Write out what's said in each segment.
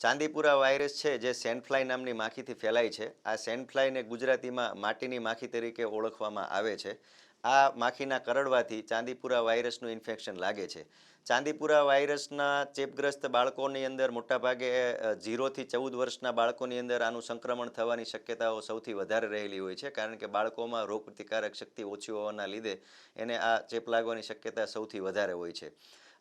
Chandipura virus છે જે sandfly નામની માખીથી ફેલાય છે. આ સેન્ડફ્લાયને ગુજરાતીમાં માટીની માખી તરીકે ઓળખવામાં આવે છે. આ માખીના કરડવાથી ચાંદીપુરા વાયરસનું ઇન્ફેક્શન લાગે છે. ચાંદીપુરા વાયરસના ચેપગ્રસ્ત બાળકોની અંદર મોટાભાગે ઝીરોથી ચૌદ વર્ષના બાળકોની અંદર આનું સંક્રમણ થવાની શક્યતાઓ સૌથી વધારે રહેલી હોય છે, કારણ કે બાળકોમાં રોગપ્રતિકારક શક્તિ ઓછી હોવાના લીધે એને આ ચેપ લાગવાની શક્યતા સૌથી વધારે હોય છે.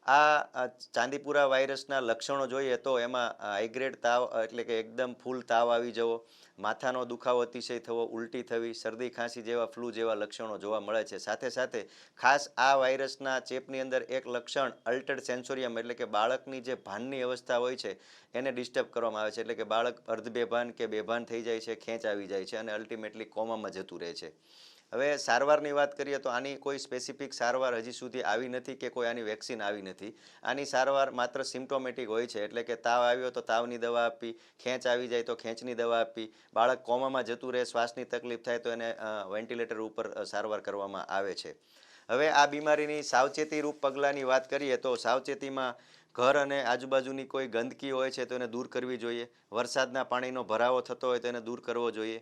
આ ચાંદીપુરા વાયરસના લક્ષણો જોઈએ તો એમાં હાઈગ્રેડ તાવ એટલે કે એકદમ ફૂલ તાવ આવી જવો, માથાનો દુખાવો અતિશય થવો, ઉલટી થવી, શરદી, ખાંસી જેવા ફ્લૂ જેવા લક્ષણો જોવા મળે છે. સાથે સાથે ખાસ આ વાયરસના ચેપની અંદર એક લક્ષણ અલ્ટર્ડ સેન્સોરિયમ એટલે કે બાળકની જે ભાનની અવસ્થા હોય છે, એને ડિસ્ટર્બ કરવામાં આવે છે. એટલે કે બાળક અર્ધ બેભાન કે બેભાન થઈ જાય છે, ખેંચ આવી જાય છે અને અલ્ટિમેટલી કોમામાં જતું રહે છે. હવે સારવારની વાત કરીએ તો આની કોઈ સ્પેસિફિક સારવાર હજી સુધી આવી નથી કે કોઈ આની વેક્સિન આવી નથી. આની સારવાર માત્ર સિમ્ટોમેટિક હોય છે, એટલે કે તાવ આવ્યો તો તાવની દવા આપી, ખેંચ આવી જાય તો ખેંચની દવા આપી, બાળક કોમામાં જતું રહે, શ્વાસની તકલીફ થાય તો એને વેન્ટિલેટર ઉપર સારવાર કરવામાં આવે છે. હવે આ બીમારીની સાવચેતી રૂપ પગલાંની વાત કરીએ તો સાવચેતીમાં ઘર અને આજુબાજુની કોઈ ગંદકી હોય છે તો એને દૂર કરવી જોઈએ. વરસાદના પાણીનો ભરાવો થતો હોય તો એને દૂર કરવો જોઈએ.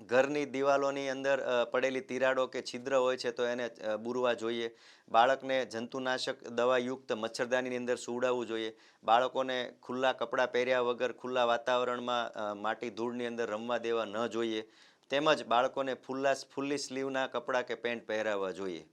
ઘરની દિવાલોની અંદર પડેલી તિરાડો કે છિદ્ર હોય છે તો એને બુરવા જોઈએ. બાળકને જંતુનાશક દવાયુક્ત મચ્છરદાનીની અંદર સુવડાવવું જોઈએ. બાળકોને ખુલ્લા કપડાં પહેર્યા વગર ખુલ્લા વાતાવરણમાં માટી ધૂળની અંદર રમવા દેવા ન જોઈએ. તેમજ બાળકોને ફુલ્લા ફુલ્લી સ્લીવના કપડાં કે પેન્ટ પહેરાવવા જોઈએ.